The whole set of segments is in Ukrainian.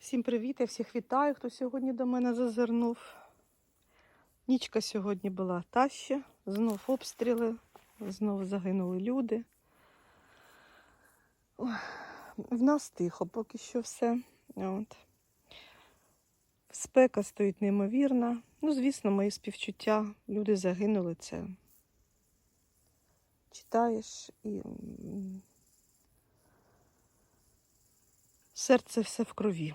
Всім привіт, я всіх вітаю, хто сьогодні до мене зазирнув. Нічка сьогодні була та ще, знов обстріли, знов загинули люди. В нас тихо поки що все. От. Спека стоїть неймовірна. Ну, звісно, мої співчуття. Люди загинули це. Читаєш і серце все в крові.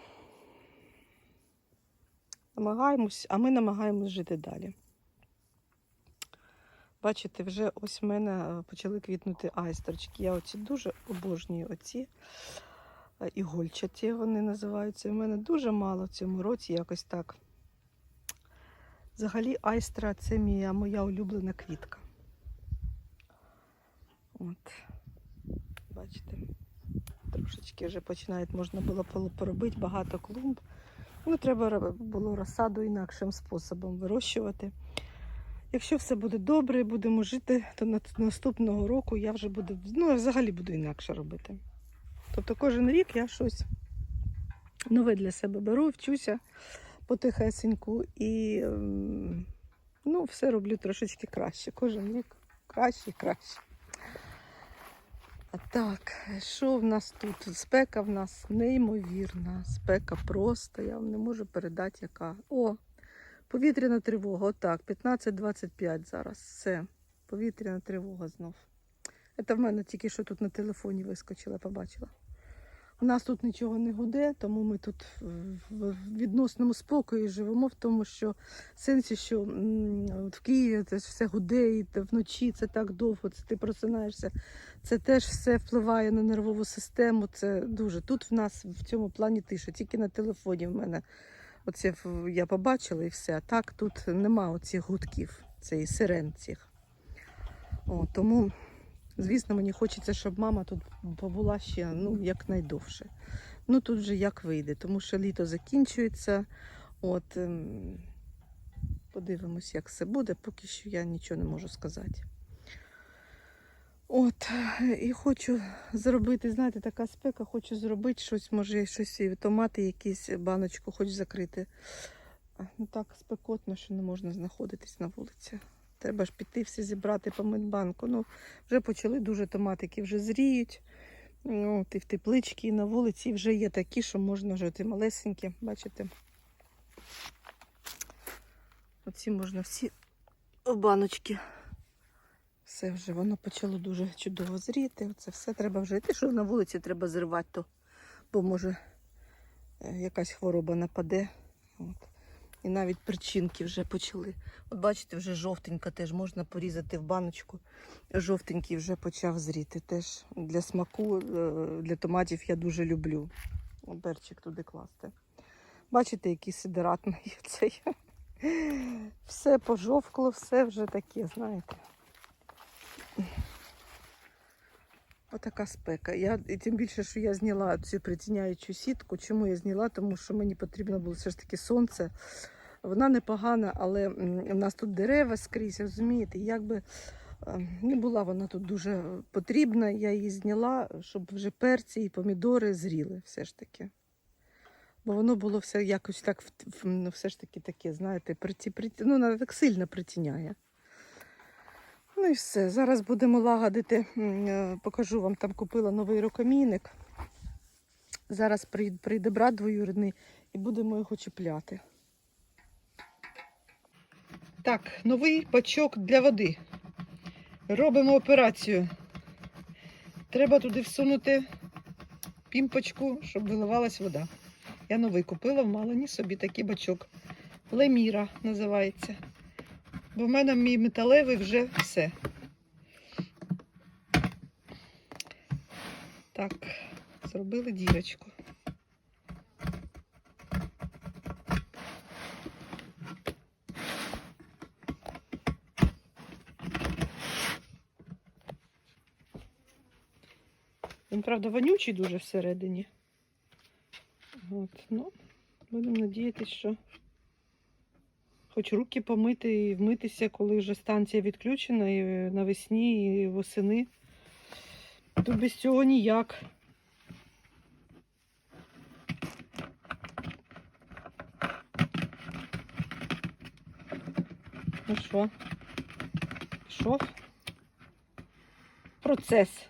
Намагаємось, а ми намагаємось жити далі. Бачите, вже ось в мене е, почали квітнути айстерчики. Я оці дуже обожнюю оці е, ігольчаті вони називаються. В мене дуже мало в цьому році якось так. Взагалі айстра це моя, моя улюблена квітка. От, бачите, трошечки вже починають, можна було поробити багато клумб. Ну, треба було розсаду інакшим способом вирощувати. Якщо все буде добре, будемо жити, то наступного року я вже буду, ну, я взагалі буду інакше робити. Тобто кожен рік я щось нове для себе беру, вчуся потихесеньку і ем, ну, все роблю трошечки краще. Кожен рік краще і краще. Так, що в нас тут? Спека в нас неймовірна. Спека просто, я вам не можу передати, яка. О, повітряна тривога. Отак, 15-25 зараз. Все. Повітряна тривога знов. Це в мене тільки що тут на телефоні вискочила, побачила. У нас тут нічого не гуде, тому ми тут в відносному спокої живемо в тому, що в сенсі, що в Києві це все гуде, і вночі це так довго, це ти просинаєшся. Це теж все впливає на нервову систему. Це дуже. Тут в нас в цьому плані тиша, тільки на телефоні в мене оце я побачила і все. А так тут нема оцих гудків, цієї сирен цих. О, тому, звісно, мені хочеться, щоб мама тут побула ще ну, якнайдовше. Ну тут вже як вийде, тому що літо закінчується. От, ем, подивимось, як все буде, поки що я нічого не можу сказати. От, і хочу зробити, знаєте, така спека, хочу зробити щось, може, щось томати, якісь баночку хочу закрити. Ну так спекотно, що не можна знаходитись на вулиці. Треба ж піти всі зібрати помить банку. Ну, вже почали дуже томатики, вже зріють. От, і в тепличці, і на вулиці вже є такі, що можна ті малесенькі, бачите. Оці можна всі в баночки. Все вже воно почало дуже чудово зріти. Це все треба вже. Те, що на вулиці треба зривати, то, бо може е, якась хвороба нападе. От. І навіть причинки вже почали. От бачите, вже жовтенька теж можна порізати в баночку. Жовтенький вже почав зріти. Теж для смаку, е, для томатів я дуже люблю. Берчик туди класти. Бачите, який сидератний цей. Все пожовкло, все вже таке, знаєте. Отака спека. Я, і тим більше, що я зняла цю притіняючу сітку. Чому я зняла? Тому що мені потрібно було все ж таки сонце. Вона непогана, але у нас тут дерева скрізь, розумієте, якби е, не була вона тут дуже потрібна, я її зняла, щоб вже перці і помідори зріли все ж таки. Бо воно було все якось так, в- в- ну, все ж таки таке, знаєте, приті, приті, ну, вона так сильно притіняє. Ну і все. Зараз будемо лагодити. Е, Покажу вам, там купила новий рукомійник. Зараз прийде брат двоюрідний і будемо його чіпляти. Так, новий бачок для води. Робимо операцію. Треба туди всунути пімпочку, щоб виливалась вода. Я новий купила в Малині собі такий бачок. Леміра називається. Бо в мене мій металевий вже все. Так, зробили дірочку. правда, вонючий дуже всередині. От, ну, Будемо надіятися, що хоч руки помити і вмитися, коли вже станція відключена і навесні, і восени. То без цього ніяк. Ну що, пішов процес.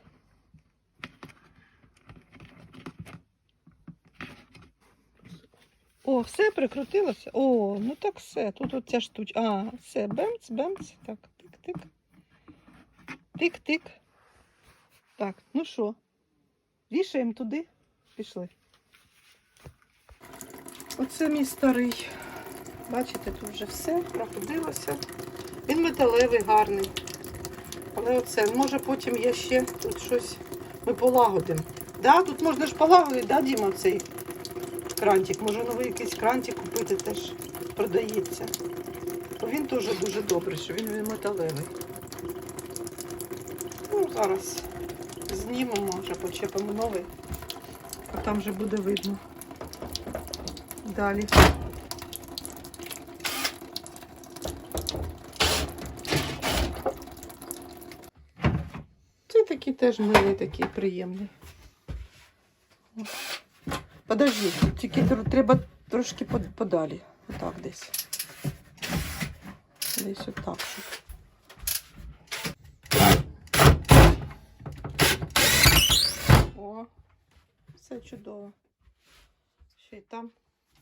О, все прикрутилося? О, ну так все. Тут оця штучка. А, все, бемц, бемц. Так, тик-тик. Тик-тик. Так, ну що? Вішаємо туди. Пішли. Оце мій старий. Бачите, тут вже все проходилося. Він металевий, гарний. Але оце, може потім я ще тут щось ми полагодимо. Да, тут можна ж полагодити, да, Діма, цей крантик. Може новий якийсь крантик купити теж продається. Бо він теж дуже добрий, що він металевий. Ну, зараз знімемо, вже почепимо новий, а там вже буде видно. Далі. Це такий теж милий, такий приємний. Подожди, тільки треба трошки подалі. Отак десь. Десь отак, щоб. О, все чудово. Ще й там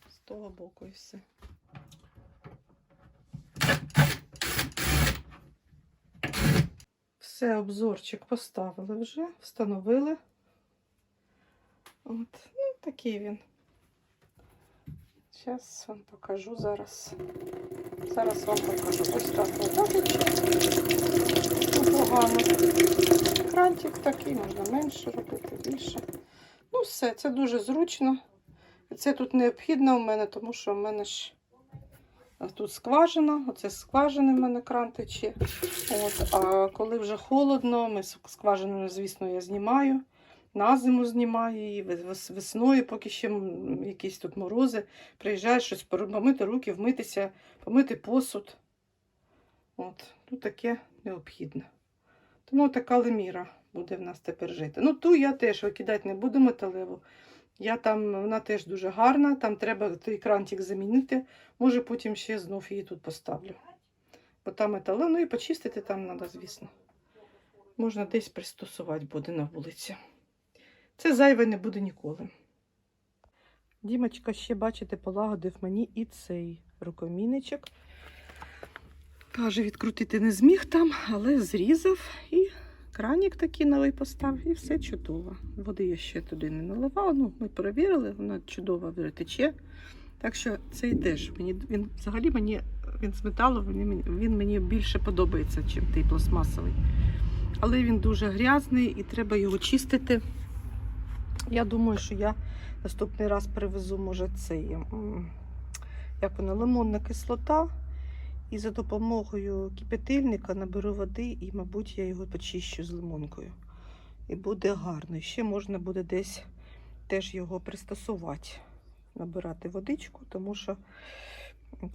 з того боку і все. Все, обзорчик поставили вже, встановили. От, ну, такий він. Зараз вам покажу зараз. Зараз вам покажу. Ось так. Непогано. Крантик такий, можна менше робити, більше. Ну, все, це дуже зручно. Це тут необхідно у мене, тому що в мене ж тут скважина, оце скважини в мене кран тече. От, а коли вже холодно, ми з скважиною, звісно, я знімаю. На зиму знімаю її, вес- вес- весною, поки ще якісь тут морози. Приїжджаєш щось помити руки, вмитися, помити посуд. От, тут таке необхідне. Тому така леміра буде в нас тепер жити. Ну, ту я теж викидати не буду металеву. Я там, вона теж дуже гарна, там треба той крантик замінити. Може, потім ще знов її тут поставлю. Бо там металева, ну і почистити там треба, звісно. Можна десь пристосувати буде на вулиці. Це зайве не буде ніколи. Дімочка ще, бачите, полагодив мені і цей рукоміничок. Каже, відкрутити не зміг там, але зрізав і кранік такий новий поставив, і все чудово. Води я ще туди не наливала. Ну, ми перевірили, вона чудово вже тече. Так що цей теж мені він взагалі мені він з металу, він, він мені більше подобається, ніж той пластмасовий. Але він дуже грязний і треба його чистити. Я думаю, що я наступний раз привезу, може, цей, як вона, лимонна кислота. І за допомогою кипятильника наберу води і, мабуть, я його почищу з лимонкою. І буде гарно. І ще можна буде десь теж його пристосувати, набирати водичку, тому що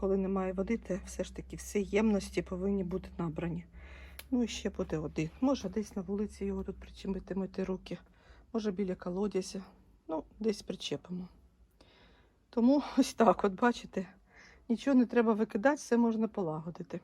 коли немає води, то все ж таки всі ємності повинні бути набрані. Ну і ще буде один. Може, десь на вулиці його тут причепити мити руки, може біля колодязя. Ну, десь причепимо. Тому ось так, от бачите, нічого не треба викидати, все можна полагодити.